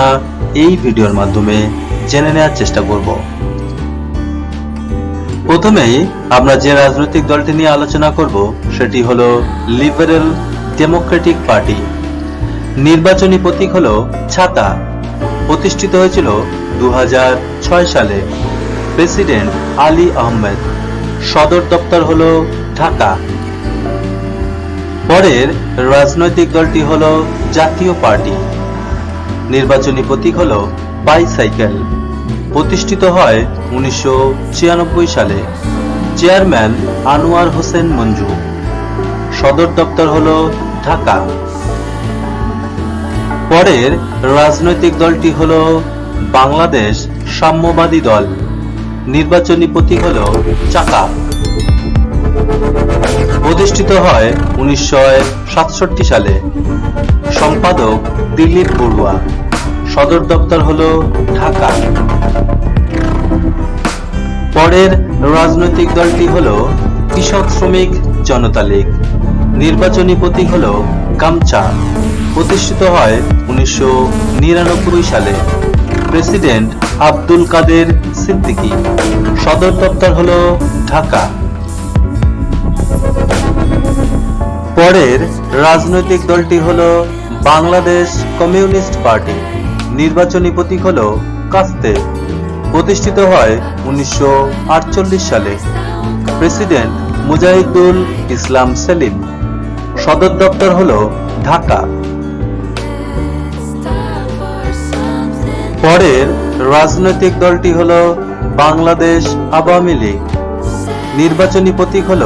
ঘটনা এই ভিডিওর মাধ্যমে জেনে নেওয়ার চেষ্টা করব। প্রথমেই আমরা যে রাজনৈতিক দলটি নিয়ে আলোচনা করব, সেটি হলো লিবারেল ডেমোক্রেটিক পার্টি। নির্বাচনী প্রতীক হলো ছাতা। প্রতিষ্ঠিত হয়েছিল দু হাজার ছয় সালে। প্রেসিডেন্ট আলী আহমেদ। সদর দপ্তর হল ঢাকা। পরের রাজনৈতিক দলটি হল জাতীয় পার্টি। নির্বাচনী প্রতীক হলো বাইসাইকেল। প্রতিষ্ঠিত হয় উনিশশো ছিয়ানব্বই সালে। চেয়ারম্যান আনোয়ার হোসেন মঞ্জু। সদর দপ্তর হল ঢাকা। পরের রাজনৈতিক দলটি হল বাংলাদেশ সাম্যবাদী দল। নির্বাচনী প্রতীক হল চাকা। প্রতিষ্ঠিত হয় উনিশশো সাতষট্টি সালে। সম্পাদক দিলীপ বড়ুয়া সদর দপ্তর হলো ঢাকা। পরের রাজনৈতিক দলটি হল কৃষক শ্রমিক জনতা লীগ। নির্বাচনী প্রতীক হল গামছা। প্রতিষ্ঠিত হয় উনিশশো নিরানব্বই সালে। প্রেসিডেন্ট আব্দুল কাদের সিদ্দিকী। সদর দপ্তর হল ঢাকা। পরের রাজনৈতিক দলটি হলো বাংলাদেশ কমিউনিস্ট পার্টি নির্বাচনী প্রতীক হল কাস্তে, প্রতিষ্ঠিত হয় উনিশশো আটচল্লিশ সালে। প্রেসিডেন্ট মুজাহিদুল ইসলাম সেলিম। সদর দপ্তর হল ঢাকা। পরের রাজনৈতিক দলটি হল বাংলাদেশ আওয়ামী লীগ। নির্বাচনী প্রতীক হল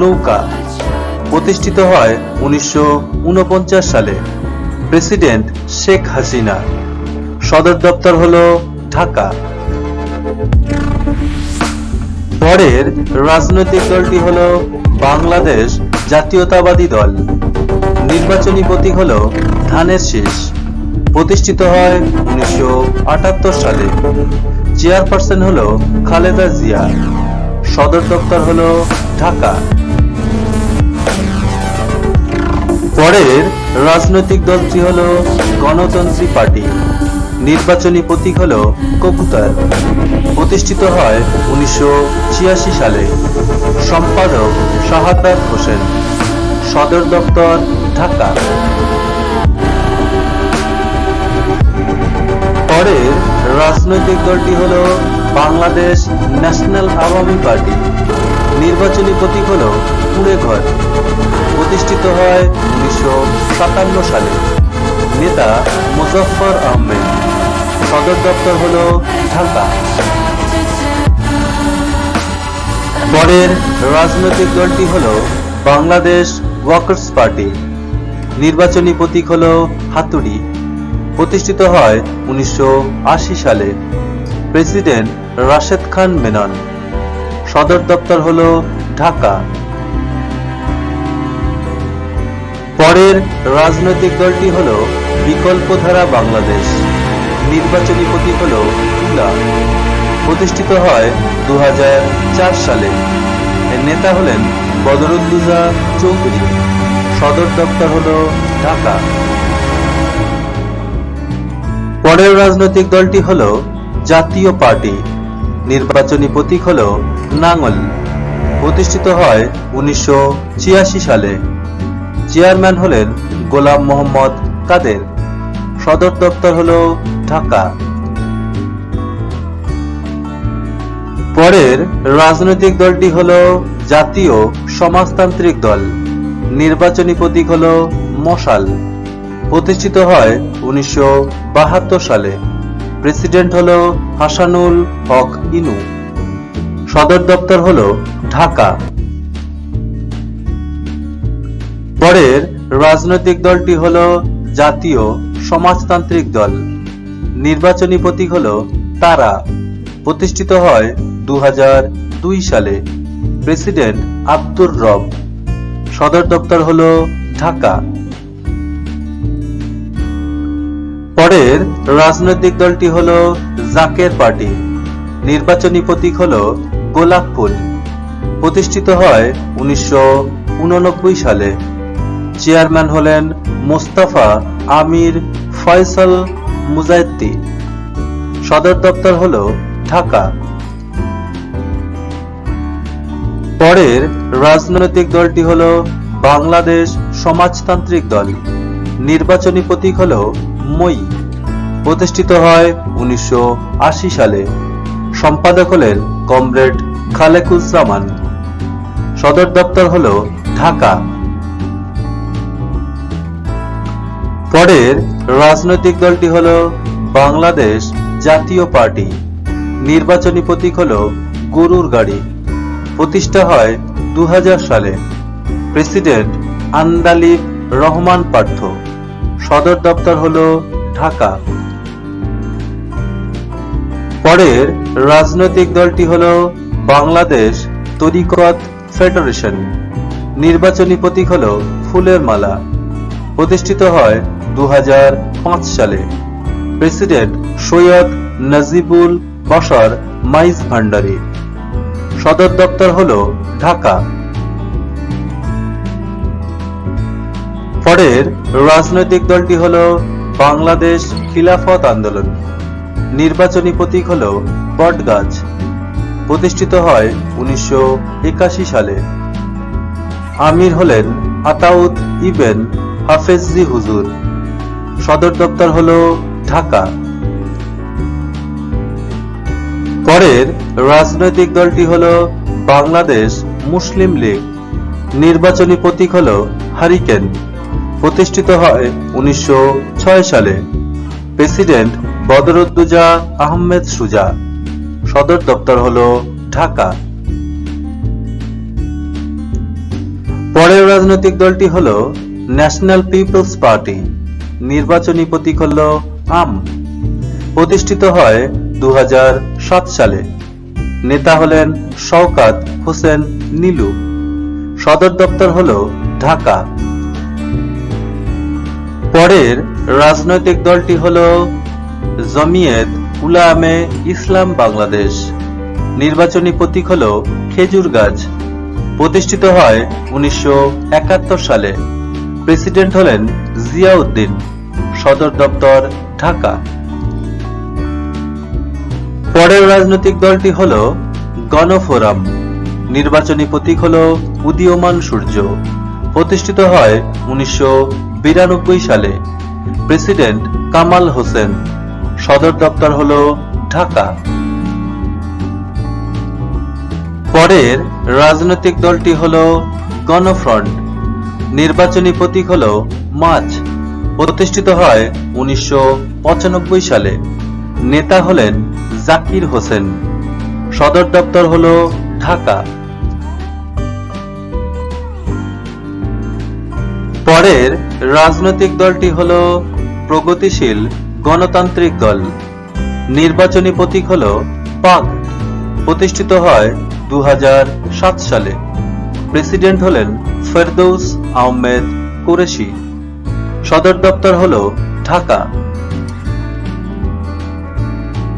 নৌকা। প্রতিষ্ঠিত হয় উনিশশো উনপঞ্চাশ সালে। প্রেসিডেন্ট শেখ হাসিনা। সদর দপ্তর হল ঢাকা। পরের রাজনৈতিক দলটি হল বাংলাদেশ জাতীয়তাবাদী দল। নির্বাচনী প্রতীক হল ধানের শীষ। প্রতিষ্ঠিত হয় উনিশশো আটাত্তর সালে। চেয়ারপারসন হল খালেদা জিয়া। সদর দপ্তর হল ঢাকা। পরের রাজনৈতিক দলটি হল গণতন্ত্রী পার্টি। নির্বাচনী প্রতীক হল কবুতর। প্রতিষ্ঠিত হয় উনিশশো ছিয়াশি সালে। সম্পাদক শাহাদাত হোসেন। সদর দপ্তর ঢাকা। পরের রাজনৈতিক দলটি হল বাংলাদেশ ন্যাশনাল আওয়ামী পার্টি। নির্বাচনী প্রতীক হলো কুড়ে ঘর প্রতিষ্ঠিত হয় উনিশশো সাতান্ন সালে। নেতা মুজফফর আহমেদ। সদর দপ্তর হল ঢাকা। পরের রাজনৈতিক দলটি হল বাংলাদেশ ওয়ার্কার্স পার্টি। নির্বাচনী প্রতীক হল হাতুড়ি। প্রতিষ্ঠিত হয় উনিশশো আশি সালে। প্রেসিডেন্ট রাশেদ খান মেনন। সদর দপ্তর হল ঢাকা। পরের রাজনৈতিক দলটি হল বিকল্পধারা বাংলাদেশ। নির্বাচনী প্রতীক হল তুলা প্রতিষ্ঠিত হয় দু হাজার চার সালে। নেতা হলেন বদরুদ্দুজা চৌধুরী। সদর দপ্তর হল ঢাকা। পরের রাজনৈতিক দলটি হল জাতীয় পার্টি। নির্বাচনী প্রতীক হল নাঙ্গল প্রতিষ্ঠিত হয় উনিশশো ছিয়াশি সালে। চেয়ারম্যান হলেন গোলাম মোহাম্মদ কাদের। সদর দপ্তর হল ঢাকা। পরের রাজনৈতিক দলটি হল জাতীয় সমাজতান্ত্রিক দল। নির্বাচনী প্রতীক হল মশাল। প্রতিষ্ঠিত হয় উনিশশো বাহাত্তর সালে। প্রেসিডেন্ট হল হাসানুল হক ইনু। সদর দপ্তর হল ঢাকা। পরের রাজনৈতিক দলটি হল জাতীয় সমাজতান্ত্রিক দল। নির্বাচনী প্রতীক হল তারা। প্রতিষ্ঠিত হয় দু দুই সালে। প্রেসিডেন্ট আব্দুর রব। সদর দপ্তর হল ঢাকা। পরের রাজনৈতিক দলটি হল জাকের পার্টি। নির্বাচনী প্রতীক হল গোলাপ ফুল। প্রতিষ্ঠিত হয় উনিশশো উননব্বই সালে। চেয়ারম্যান হলেন মোস্তাফা আমির ফয়সাল মুজাদ্দি সদর দপ্তর হল ঢাকা। পরের রাজনৈতিক দলটি হল বাংলাদেশ সমাজতান্ত্রিক দল। নির্বাচনী প্রতীক হল মই প্রতিষ্ঠিত হয় উনিশশো আশি সালে। সম্পাদক হলেন কমরেড খালেকুজ্জামান। সদর দপ্তর হল ঢাকা। পরের রাজনৈতিক দলটি হল বাংলাদেশ জাতীয় পার্টি। নির্বাচনী প্রতীক হল গরুর গাড়ি। প্রতিষ্ঠা হয় দু হাজার সালে। প্রেসিডেন্ট আন্দালিব রহমান পার্থ। সদর দপ্তর হল ঢাকা। পরের রাজনৈতিক দলটি হল বাংলাদেশ তরিকত ফেডারেশন। নির্বাচনী প্রতীক হল ফুলের মালা। প্রতিষ্ঠিত হয় দু হাজার পাঁচ সালে। প্রেসিডেন্ট সৈয়দ নাজিবুল বশর মাইজ ভান্ডারী। সদর দপ্তর হল ঢাকা। পরের রাজনৈতিক দলটি হল বাংলাদেশ খিলাফত আন্দোলন। নির্বাচনী প্রতীক হল বটগাছ। প্রতিষ্ঠিত হয় উনিশশো একাশি সালে। আমির হলেন আতাউদ ইবেন হাফেজি হুজুর। সদর দপ্তর হল ঢাকা। পরের রাজনৈতিক দলটি হল বাংলাদেশ মুসলিম লীগ। নির্বাচনী প্রতীক হল হারিকেন, প্রতিষ্ঠিত হয় উনিশশো ছয় সালে। প্রেসিডেন্ট বদরুদ্দুজা আহমেদ সুজা, সদর দপ্তর হল ঢাকা। পরের রাজনৈতিক দলটি হল ন্যাশনাল পিপলস পার্টি। নির্বাচনী প্রতীক হল আম। প্রতিষ্ঠিত হয় দু হাজার সাত সালে। নেতা হলেন শওকাত হোসেন নীলু। সদর দপ্তর হল ঢাকা। পরের রাজনৈতিক দলটি হল জমিয়ত উলামে ইসলাম বাংলাদেশ। নির্বাচনী প্রতীক হল খেজুর গাছ। প্রতিষ্ঠিত হয় উনিশশো একাত্তর সালে। প্রেসিডেন্ট হলেন জিয়াউদ্দিন। সদর দপ্তর ঢাকা। পরের রাজনৈতিক দলটি হল গণফোরাম। নির্বাচনী প্রতীক হল উদীয়মান সূর্য। প্রতিষ্ঠিত হয় উনিশশো বিরানব্বই সালে। প্রেসিডেন্ট কামাল হোসেন। সদর দপ্তর হল ঢাকা। পরের রাজনৈতিক দলটি হল গণফ্রন্ট। নির্বাচনী প্রতীক হল মাছ প্রতিষ্ঠিত হয় উনিশশো পঁচানব্বই সালে। নেতা হলেন জাকির হোসেন। সদর দপ্তর হল ঢাকা। পরের রাজনৈতিক দলটি হল প্রগতিশীল গণতান্ত্রিক দল। নির্বাচনী প্রতীক হল পাক। প্রতিষ্ঠিত হয় দু হাজার সাত সালে। প্রেসিডেন্ট হলেন ফেরদৌস আহমেদ কুরেশি। সদর দপ্তর হল ঢাকা।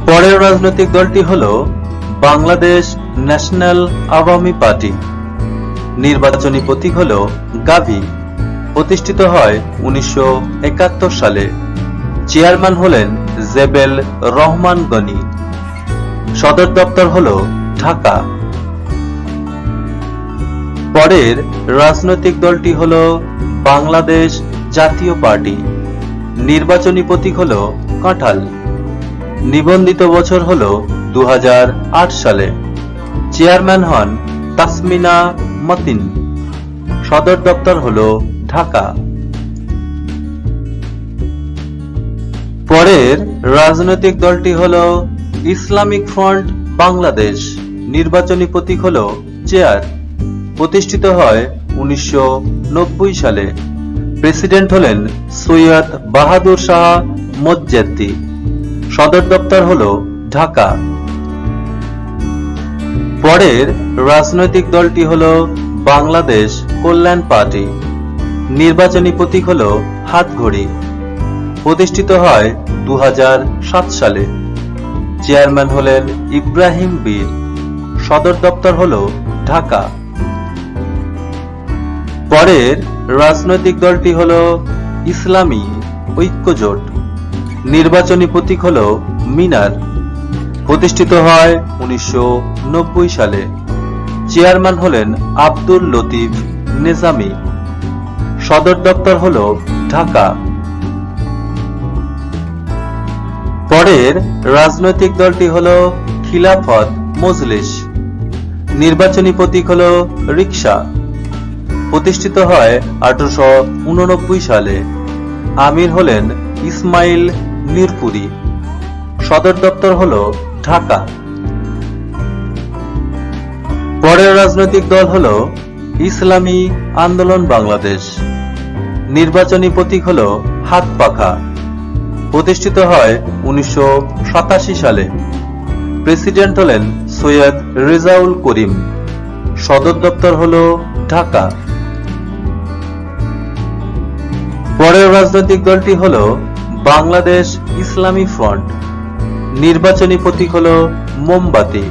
পরের রাজনৈতিক দলটি হল বাংলাদেশ ন্যাশনাল আওয়ামী পার্টি। নির্বাচনী প্রতীক হল গাভী। প্রতিষ্ঠিত হয় উনিশশো একাত্তর সালে। চেয়ারম্যান হলেন জেবেল রহমান গনি। সদর দপ্তর হল ঢাকা। পরের রাজনৈতিক দলটি হল বাংলাদেশ জাতীয় পার্টি। নির্বাচনী প্রতীক হল কাঁঠাল। নিবন্ধিত বছর হল দু হাজার আট সালে। চেয়ারম্যান হন তাসমিনা মতিন। সদর দপ্তর হল ঢাকা। পরের রাজনৈতিক দলটি হল ইসলামিক ফ্রন্ট বাংলাদেশ। নির্বাচনী প্রতীক হল চেয়ার। প্রতিষ্ঠিত হয় উনিশশো নব্বই সালে। প্রেসিডেন্ট হলেন সৈয়দ বাহাদুর শাহ মজ্জেদ্দি। সদর দপ্তর হল ঢাকা। পরের রাজনৈতিক দলটি হল বাংলাদেশ কল্যাণ পার্টি। নির্বাচনী প্রতীক হল হাতঘড়ি। প্রতিষ্ঠিত হয় দু হাজার সাত সালে। চেয়ারম্যান হলেন ইব্রাহিম বীর। সদর দপ্তর হল ঢাকা। পরের রাজনৈতিক দলটি হল ইসলামী ঐক্যজোট। নির্বাচনী প্রতীক হল মিনার। প্রতিষ্ঠিত হয় উনিশশো নব্বই সালে। চেয়ারম্যান হলেন আব্দুল লতিফ নিজামী। সদর দপ্তর হল ঢাকা। পরের রাজনৈতিক দলটি হল খিলাফত মজলিস। নির্বাচনী প্রতীক হল রিকশা। প্রতিষ্ঠিত হয় আঠারোশো উননব্বই সালে। আমির হলেন ইসমাইল মিরপুরি সদর দপ্তর হল ঢাকা। পরের রাজনৈতিক দল হল ইসলামী আন্দোলন বাংলাদেশ। নির্বাচনী প্রতীক হল হাত পাখা। প্রতিষ্ঠিত হয় উনিশশো সাতাশি সালে। প্রেসিডেন্ট হলেন সৈয়দ রেজাউল করিম। সদর দপ্তর হল ঢাকা। পরের রাজনৈতিক দলটি হল বাংলাদেশ ইসলামী ফ্রন্ট। নির্বাচনী প্রতীক হল মোমবাতি।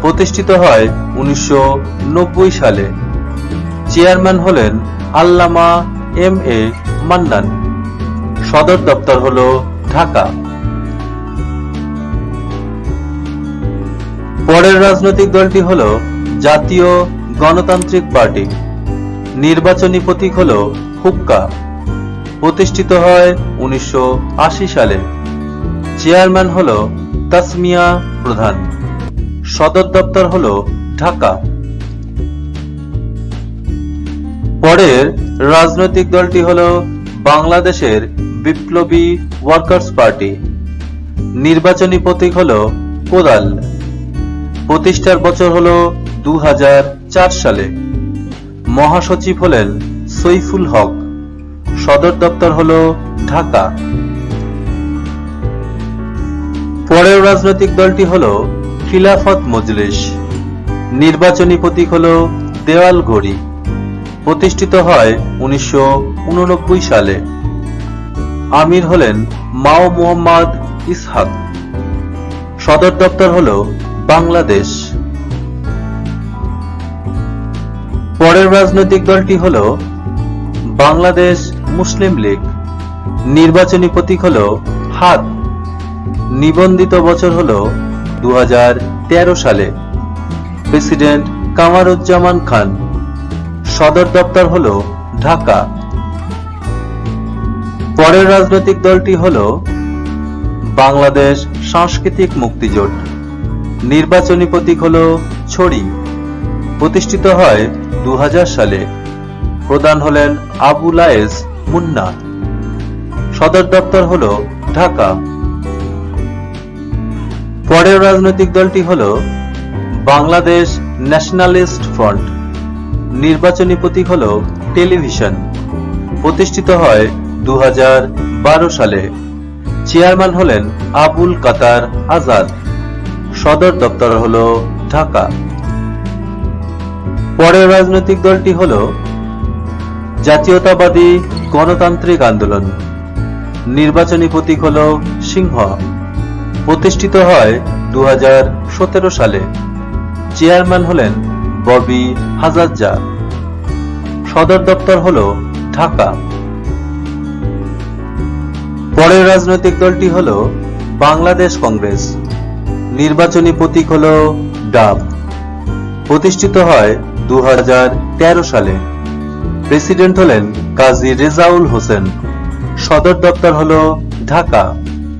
প্রতিষ্ঠিত হয় উনিশশো নব্বই সালে। চেয়ারম্যান হলেন আল্লামা এম এ মান্নান। সদর দপ্তর হল ঢাকা। পরের রাজনৈতিক দলটি হল জাতীয় গণতান্ত্রিক পার্টি। নির্বাচনী প্রতীক হল হুক্কা। প্রতিষ্ঠিত হয় উনিশশো আশি সালে। চেয়ারম্যান হল তাসমিয়া প্রধান। সদর দপ্তর হল ঢাকা। পরের রাজনৈতিক দলটি হল বাংলাদেশের বিপ্লবী ওয়ার্কার্স পার্টি। নির্বাচনী প্রতীক হল কোদাল। প্রতিষ্ঠার বছর হল দু হাজার চার সালে। মহাসচিব হলেন সৈফুল হক। সদর দপ্তর হল ঢাকা। পরের রাজনৈতিক দলটি হল খিলাফত মজলিস। নির্বাচনী প্রতীক হল দেওয়াল ঘড়ি। প্রতিষ্ঠিত হয় উনিশশো সালে। আমির হলেন মাও মুহাম্মদ ইসহাক। সদর দপ্তর হল বাংলাদেশ। পরের রাজনৈতিক দলটি হল বাংলাদেশ মুসলিম লীগ নির্বাচনী প্রতীক হল হাত। নিবন্ধিত বছর হল দু হাজার তেরো সালে। প্রেসিডেন্ট কামারুজ্জামান খান। সদর দপ্তর হল ঢাকা। পরের রাজনৈতিক দলটি হল বাংলাদেশ সাংস্কৃতিক মুক্তিজোট। নির্বাচনী প্রতীক হল ছড়ি। প্রতিষ্ঠিত হয় দু হাজার সালে। প্রধান হলেন আবু লায়েস মুন্না। সদর দপ্তর হল ঢাকা। পরের রাজনৈতিক দলটি হল বাংলাদেশ ন্যাশনালিস্ট ফ্রন্ট। নির্বাচনী প্রতীক হল টেলিভিশন। প্রতিষ্ঠিত হয় দু হাজার বারো সালে। চেয়ারম্যান হলেন আবুল কাতার আজাদ। সদর দপ্তর হল ঢাকা। পরের রাজনৈতিক দলটি হল জাতীয়তাবাদী গণতান্ত্রিক আন্দোলন। নির্বাচনী প্রতীক হল সিংহ। প্রতিষ্ঠিত হয় দু হাজার সতেরো সালে। চেয়ারম্যান হলেন ববি হাজারজা সদর দপ্তর হল ঢাকা। পরের রাজনৈতিক দলটি হল বাংলাদেশ কংগ্রেস। নির্বাচনী প্রতীক হল ডাব। প্রতিষ্ঠিত হয় দু হাজার তেরো সালে। প্রেসিডেন্ট হলেন কাজী রেজাউল হোসেন। সদর দপ্তর হল ঢাকা।